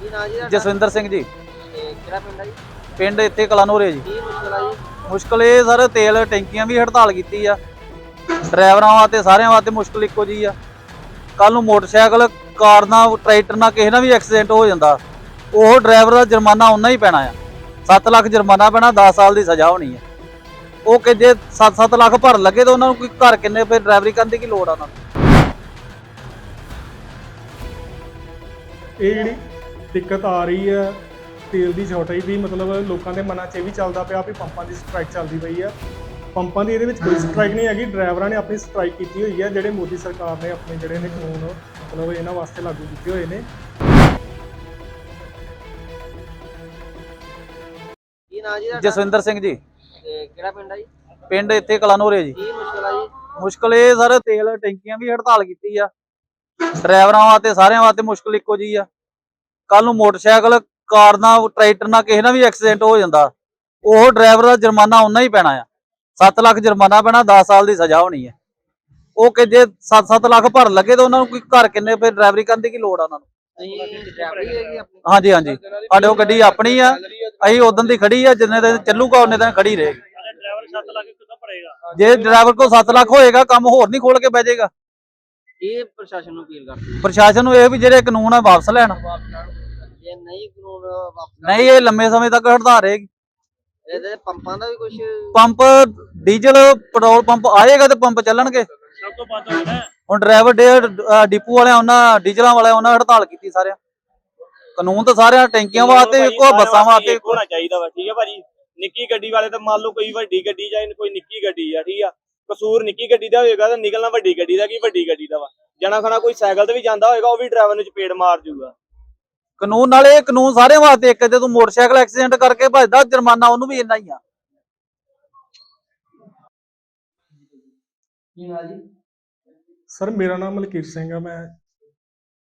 ਕੀ ਨਾਂ ਜੀ ਤੁਹਾਡਾ? ਜਸਵਿੰਦਰ ਸਿੰਘ ਜੀ। ਤੇ ਕਿਹੜਾ ਪਿੰਡ ਆ ਜੀ? ਪਿੰਡ ਇੱਥੇ ਕਲਾਨੋਰੇ ਜੀ। ਕੀ ਮੁਸ਼ਕਲ ਆ ਜੀ? ਮੁਸ਼ਕਲ ਇਹ ਸਰ ਤੇਲ ਟੈਂਕੀਆਂ ਵੀ ਹੜਤਾਲ ਕੀਤੀ ਆ। ਡਰਾਈਵਰਾਂ ਵਾਸਤੇ ਸਾਰਿਆਂ ਵਾਸਤੇ ਮੁਸ਼ਕਲ ਇੱਕੋ ਜੀ ਆ। ਕੱਲ ਨੂੰ ਮੋਟਰਸਾਈਕਲ ਕਾਰ ਨਾਲ ਟਰੈਕਟਰ ਨਾਲ ਕਿਸੇ ਨਾਲ ਵੀ ਐਕਸੀਡੈਂਟ ਹੋ ਜਾਂਦਾ। ਉਹ ਡਰਾਈਵਰ ਦਾ ਜੁਰਮਾਨਾ ਉਨਾ ਹੀ ਪੈਣਾ ਆ। 7 ਲੱਖ ਜੁਰਮਾਨਾ ਪੈਣਾ 10 ਸਾਲ ਦੀ ਸਜ਼ਾ ਹੋਣੀ ਆ। ਉਹ ਕਿ ਜੇ 7-7 ਲੱਖ ਭਰ ਲੱਗੇ ਤਾਂ ਉਹਨਾਂ ਨੂੰ ਕੋਈ ਘਰ ਕਿੰਨੇ ਫਿਰ ਡਰਾਈਵਰੀ ਕਰਨ ਦੀ ਕੀ ਲੋੜ ਆ ਉਹਨਾਂ ਨੂੰ? ਇਹ ਜਿਹੜੀ ਦਿੱਕਤ ਆ ਰਹੀ ਹੈ। ਤੇਲ ਦੀ ਸ਼ਾਰਟੇਜ ਦੀ ਮਤਲਬ ਲੋਕਾਂ ਦੇ ਮਨਾਂ 'ਚ ਇਹ ਵੀ ਚੱਲਦਾ ਪਿਆ ਵੀ ਪੰਪਾਂ ਦੀ ਸਟ੍ਰਾਈਕ ਚੱਲਦੀ ਪਈ ਆ ਪੰਪਾਂ ਦੀ ਇਹਦੇ ਵਿੱਚ ਕੋਈ ਸਟ੍ਰਾਈਕ ਨਹੀਂ ਹੈਗੀ ਡਰਾਈਵਰਾਂ ਨੇ ਆਪਣੀ ਸਟ੍ਰਾਈਕ ਕੀਤੀ ਹੋਈ ਹੈ ਜਿਹੜੇ ਮੋਦੀ ਸਰਕਾਰ ਨੇ ਆਪਣੇ ਜਿਹੜੇ ਨੇ ਕਾਨੂੰਨ ਮਤਲਬ ਇਹਨਾਂ ਵਾਸਤੇ ਲਾਗੂ ਕੀਤੇ ਹੋਏ ਨੇ। ਕੀ ਨਾਂ ਜੀ ਤੁਹਾਡਾ? ਜਸਵਿੰਦਰ ਸਿੰਘ ਜੀ। ਤੇ ਕਿਹੜਾ ਪਿੰਡ ਆ ਜੀ? ਪਿੰਡ ਇੱਥੇ ਕਲਾਨੋਰੇ ਜੀ। ਕੀ ਮੁਸ਼ਕਲ ਆ ਜੀ? ਮੁਸ਼ਕਲ ਇਹ ਸਰ ਤੇਲ ਟੈਂਕੀਆਂ ਵੀ ਹੜਤਾਲ ਕੀਤੀ ਆ। ਡਰਾਈਵਰਾਂ ਵਾਸਤੇ ਸਾਰਿਆਂ ਵਾਸਤੇ ਮੁਸ਼ਕਲ ਇੱਕੋ ਜੀ ਆ। ਕੱਲ ਨੂੰ ਮੋਟਰਸਾਈਕਲ ਕਾਰ ਨਾਲ ਟਰੈਕਟਰ ਨਾਲ ਕਿਸੇ ਨਾਲ ਵੀ ਐਕਸੀਡੈਂਟ ਹੋ ਜਾਂਦਾ ਉਹ ਡਰਾਈਵਰ ਦਾ ਜੁਰਮਾਨਾ ਉਨਾ ਹੀ ਪੈਣਾ ਆ। 7 ਲੱਖ ਜੁਰਮਾਨਾ ਪੈਣਾ 10 ਸਾਲ ਦੀ ਸਜ਼ਾ ਹੋਣੀ ਹੈ ਉਹ ਕਿ ਜੇ 7-7 ਲੱਖ ਭਰ ਲੱਗੇ ਤਾਂ ਉਹਨਾਂ ਨੂੰ ਕੋਈ ਘਰ ਕਿੰਨੇ ਫਿਰ ਡਰਾਈਵਰੀ ਕਰਨ ਦੀ ਕੀ ਲੋੜ ਆ ਉਹਨਾਂ ਨੂੰ? ਹਾਂਜੀ ਹਾਂਜੀ। ਸਾਡੇ ਉਹ ਗੱਡੀ ਆਪਣੀ ਆ ਅਸੀਂ ਉਦੋਂ ਦੀ ਖੜੀ ਆ ਜਿੰਨੇ ਦਿਨ ਚੱਲੂਗਾ ਉਹਨੇ ਦਿਨ ਖੜੀ ਰਹੇਗੀ। ਡਰਾਈਵਰ 7 ਲੱਖ ਕਿੱਥੋਂ ਭਰੇਗਾ ਜੇ ਡਰਾਈਵਰ ਕੋਲ 7 ਲੱਖ ਹੋਏਗਾ ਕੰਮ ਹੋਰ ਨਹੀਂ ਖੋਲ ਕੇ ਬਹਿ ਜਾਏਗਾ। ਇਹ ਪ੍ਰਸ਼ਾਸਨ ਨੂੰ ਅਪੀਲ ਕਰਦੇ ਪ੍ਰਸ਼ਾਸਨ ਨੂੰ ਇਹ ਵੀ ਜਿਹੜੇ ਕਾਨੂੰਨ ਆ ਵਾਪਸ ਲੈਣ। ਜੇ ਨਹੀਂ ਕਾਨੂੰਨ ਵਾਪਸ ਨਹੀਂ ਇਹ ਲੰਮੇ ਸਮੇਂ ਤੱਕ ਹੜਤਾਲ ਰਹੇਗੀ। ਇਹਦੇ ਪੰਪਾਂ ਦਾ ਵੀ ਕੁਝ ਪੰਪ ਡੀਜ਼ਲ ਪੈਟਰੋਲ ਪੰਪ ਆਏਗਾ ਤੇ ਪੰਪ ਚੱਲਣਗੇ। ਸਭ ਤੋਂ ਹੁਣ ਡਰਾਈਵਰ ਡੇ ਡਿਪੂ ਵਾਲਿਆਂ ਉਹਨਾਂ ਡੀਜ਼ਲਾਂ ਵਾਲਿਆਂ ਉਹਨਾਂ ਹੜਤਾਲ ਕੀਤੀ ਸਾਰਿਆਂ। ਕਾਨੂੰਨ ਤਾਂ ਸਾਰਿਆਂ ਟੈਂਕੀਆਂ ਵਾਸਤੇ ਇੱਕੋ ਬੱਸਾਂ ਵਾਸਤੇ ਇੱਕੋ ਹੋਣਾ ਚਾਹੀਦਾ ਵਾ ਠੀਕ ਹੈ ਭਾਜੀ? ਨਿੱਕੀ ਗੱਡੀ ਵਾਲੇ ਤਾਂ ਮੰਨ ਲਓ ਕੋਈ ਵੱਡੀ ਗੱਡੀ ਜਾਂ ਕੋਈ ਨਿੱਕੀ ਗੱਡੀ ਆ ਠੀਕ ਆ? ਕਸੂਰ ਨਿੱਕੀ ਗੱਡੀ ਦਾ ਹੋਏਗਾ ਤਾਂ ਨਿਕਲਣਾ ਵੱਡੀ ਗੱਡੀ ਦਾ ਕੀ ਵੱਡੀ ਗੱਡੀ ਦਾ ਵਾ? ਜਣਾ ਖਣਾ ਕੋਈ ਸਾਈਕਲ ਤੇ ਵੀ ਜਾਂਦਾ ਹੋਏਗਾ ਉਹ ਵੀ ਡਰਾਈਵਰ ਨੂੰ ਚਪੇੜ ਮਾਰ ਜੂਗਾ। ਕਾਨੂੰਨ ਨਾਲੇ ਇਹ ਕਾਨੂੰਨ ਸਾਰਿਆਂ ਵਾਸਤੇ ਇੱਕ ਜੇ ਤੂੰ ਮੋਟਰਸਾਈਕਲ ਐਕਸੀਡੈਂਟ ਕਰਕੇ ਭੱਜਦਾ ਜੁਰਮਾਨਾ ਉਹਨੂੰ ਵੀ ਇੰਨਾ ਹੀ ਆ। ਕੀ ਨਾਂ ਜੀ? ਸਰ ਮੇਰਾ ਨਾਮ ਮਲਕੀਤ ਸਿੰਘ ਆ ਮੈਂ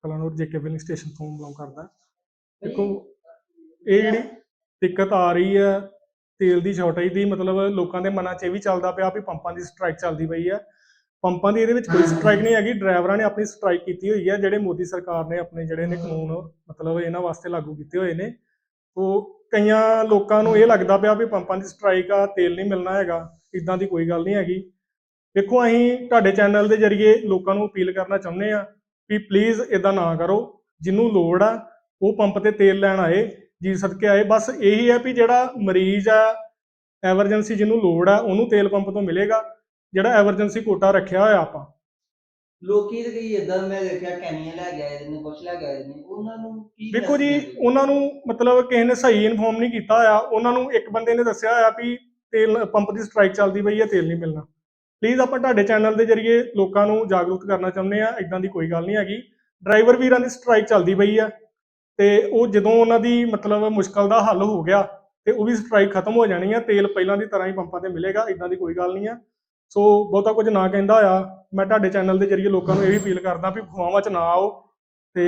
ਕਲਾਨੌਰ ਜੇਕੇ ਫਿਲਿੰਗ ਸਟੇਸ਼ਨ ਤੋਂ ਬਿਲੋਂਗ ਕਰਦਾ। ਦੇਖੋ ਇਹ ਜਿਹੜੀ ਦਿੱਕਤ ਆ ਰਹੀ ਹੈ ਤੇਲ ਦੀ ਸ਼ਾਰਟੇਜ ਦੀ ਮਤਲਬ ਲੋਕਾਂ ਦੇ ਮਨਾਂ 'ਚ ਇਹ ਵੀ ਚੱਲਦਾ ਪਿਆ ਵੀ ਪੰਪਾਂ ਦੀ ਸਟ੍ਰਾਈਕ ਚੱਲਦੀ ਪਈ ਹੈ। ਪੰਪਾਂ ਦੀ ਇਹਦੇ ਵਿੱਚ ਕੋਈ ਸਟ੍ਰਾਈਕ ਨਹੀਂ ਹੈਗੀ ਡਰਾਈਵਰਾਂ ਨੇ ਆਪਣੀ ਸਟ੍ਰਾਈਕ ਕੀਤੀ ਹੋਈ ਹੈ ਜਿਹੜੇ ਮੋਦੀ ਸਰਕਾਰ ਨੇ ਆਪਣੇ ਜਿਹੜੇ ਨੇ ਕਾਨੂੰਨ ਮਤਲਬ ਇਹਨਾਂ ਵਾਸਤੇ ਲਾਗੂ ਕੀਤੇ ਹੋਏ ਨੇ। ਉਹ ਕਈਆਂ ਲੋਕਾਂ ਨੂੰ ਇਹ ਲੱਗਦਾ ਪਿਆ ਵੀ ਪੰਪਾਂ ਦੀ ਸਟ੍ਰਾਈਕ ਆ ਤੇਲ ਨਹੀਂ ਮਿਲਣਾ ਹੈਗਾ ਇਦਾਂ ਦੀ ਕੋਈ ਗੱਲ ਨਹੀਂ ਹੈਗੀ। ਦੇਖੋ ਅਸੀਂ ਤੁਹਾਡੇ ਚੈਨਲ ਦੇ ਜ਼ਰੀਏ ਲੋਕਾਂ ਨੂੰ ਅਪੀਲ ਕਰਨਾ ਚਾਹੁੰਦੇ ਆ ਵੀ ਪਲੀਜ਼ ਇਦਾਂ ਨਾ ਕਰੋ। ਜਿਹਨੂੰ ਲੋੜ ਆ ਉਹ ਪੰਪ ਤੇ ਤੇਲ ਲੈਣ ਆਏ ਜੀ ਸਦਕੇ ਆਏ। ਬਸ ਇਹੀ ਹੈ ਵੀ ਜਿਹੜਾ ਮਰੀਜ਼ ਆ ਐਮਰਜੈਂਸੀ ਜਿਹਨੂੰ ਲੋੜ ਆ ਉਹਨੂੰ ਤੇਲ ਪੰਪ ਤੋਂ ਮਿਲੇਗਾ। ਜਿਹੜਾ ਐਮਰਜੈਂਸੀ ਕੋਟਾ ਰੱਖਿਆ ਹੋਇਆ ਆਪਾਂ। ਲੋਕੀ ਤੇ ਕਈ ਇਦਾਂ ਮੈਂ ਦੇਖਿਆ ਕੈਨੀਆਂ ਲੈ ਆਏ ਨੇ ਕੁਛ ਲੈ ਆਏ ਨੇ। ਉਹਨਾਂ ਨੂੰ ਕੀ ਦੇਖੋ ਜੀ ਉਹਨਾਂ ਨੂੰ ਮਤਲਬ ਕਿਸੇ ਨੇ ਸਹੀ ਇਨਫੋਰਮ ਨਹੀਂ ਕੀਤਾ ਹੋਇਆ। ਉਹਨਾਂ ਨੂੰ ਇੱਕ ਬੰਦੇ ਨੇ ਦੱਸਿਆ ਹੋਇਆ ਵੀ ਤੇਲ ਪੰਪ ਦੀ ਸਟ੍ਰਾਈਕ ਚੱਲਦੀ ਪਈ ਹੈ ਤੇਲ ਨਹੀਂ ਮਿਲਣਾ। ਪਲੀਜ਼ ਆਪਾਂ ਤੁਹਾਡੇ ਚੈਨਲ ਦੇ ਜ਼ਰੀਏ ਲੋਕਾਂ ਨੂੰ ਜਾਗਰੂਕ ਕਰਨਾ ਚਾਹੁੰਦੇ ਆ ਇਦਾਂ ਦੀ ਕੋਈ ਗੱਲ ਨਹੀਂ ਹੈਗੀ। ਡਰਾਈਵਰ ਵੀਰਾਂ ਦੀ ਸਟ੍ਰਾਈਕ ਚੱਲਦੀ ਪਈ ਆ ਤੇ ਉਹ ਜਦੋਂ ਉਹਨਾਂ ਦੀ ਮਤਲਬ ਮੁਸ਼ਕਲ ਦਾ ਹੱਲ ਹੋ ਗਿਆ ਤੇ ਉਹ ਵੀ ਸਟ੍ਰਾਈਕ ਖਤਮ ਹੋ ਜਾਣੀ ਆ ਤੇਲ ਪਹਿਲਾਂ ਦੀ ਤਰ੍ਹਾਂ ਹੀ ਪੰਪਾਂ ਤੇ ਮਿਲੇਗਾ। ਇਦਾਂ ਦੀ ਕੋਈ ਗੱਲ ਨਹੀਂ ਆ ਸੋ ਬਹੁਤਾ ਕੁਝ ਨਾ ਕਹਿੰਦਾ ਹੋਇਆ ਮੈਂ ਤੁਹਾਡੇ ਚੈਨਲ ਦੇ ਜ਼ਰੀਏ ਲੋਕਾਂ ਨੂੰ ਇਹ ਵੀ ਅਪੀਲ ਕਰਦਾ ਵੀ ਅਫਵਾਹਾਂ 'ਚ ਨਾ ਆਓ ਤੇ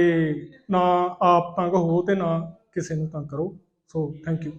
ਨਾ ਆਪ ਤੰਗ ਹੋ ਤੇ ਨਾ ਕਿਸੇ ਨੂੰ ਤੰਗ ਕਰੋ। So thank you